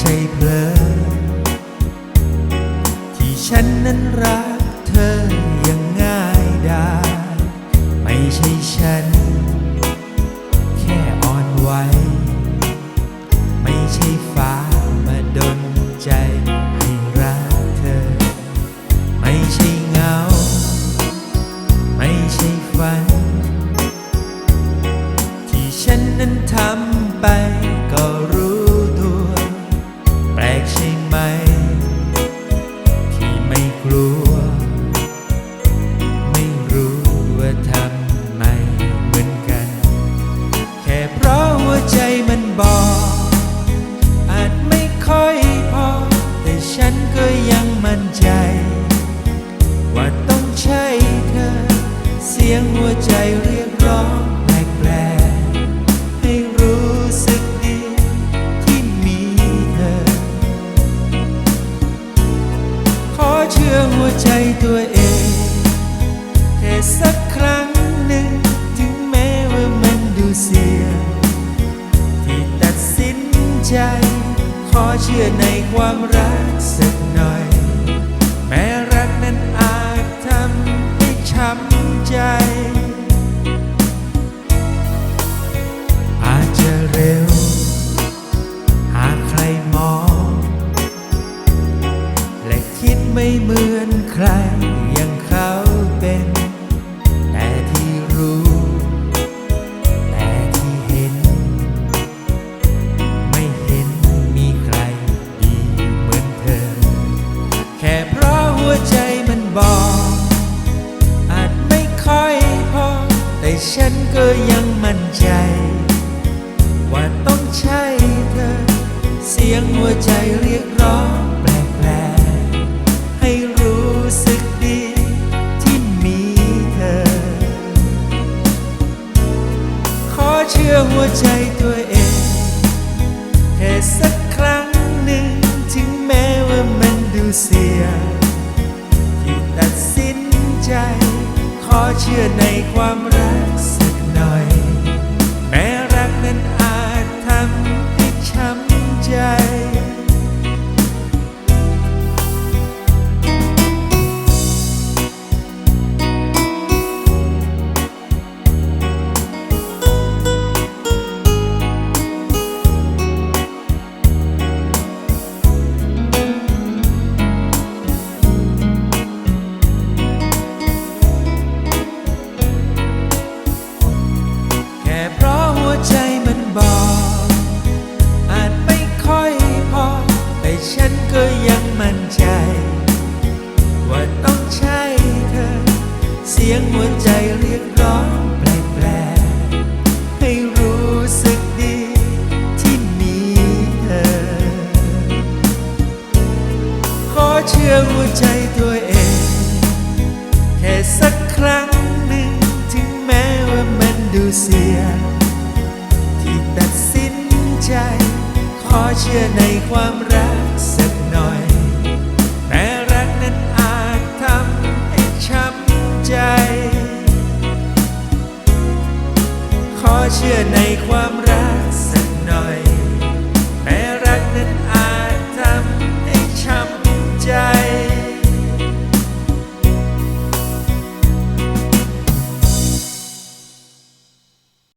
ไม่ใช่เพลอที่ฉันนั้นรักเธออย่างง่ายดายไม่ใช่ฉัน แค่อ่อนไหวไม่ใช่ฟ้ามาดนใจให้รักเธอ ไม่ใช่เหงา ไม่ใช่ฝัน มั่นใจ ว่าต้องใช่เธอ เสียงหัวใจเรียกร้องแปลกๆให้รู้สึกดีที่มีเธอ ขอเชื่อหัวใจตัวเองแค่สักครั้งหนึ่ง ถึงแม้ว่ามันดูเสีย ที่ตัดสินใจ ขอเชื่อในความรักสัก ไม่เหมือนใครอย่างเขาเป็น แต่ที่รู้ แต่ที่เห็น ไม่เห็นมีใครดีเหมือนเธอ แค่เพราะหัวใจมันบอก อาจไม่ค่อยพอ แต่ฉันก็ยังมั่นใจ ว่าต้องใช่เธอ เสียงหัวใจ วใจตัวเอง แค่สักครั้งหนึ่งถึงแม้ว่ามันดูเสีย ที่ตัดสินใจ ขอเชื่อในความรัก มั่นใจ ว่าต้องใช่เธอ เสียงหัวใจเรียกร้องแปลกๆให้รู้สึกดีที่มีเธอ ขอเชื่อหัวใจตัวเอง แค่สักครั้งหนึ่งถึงแม้ว่ามันดูเสีย ที่ตัดสินใจ ขอเชื่อในความรัก เชื่อในความรัก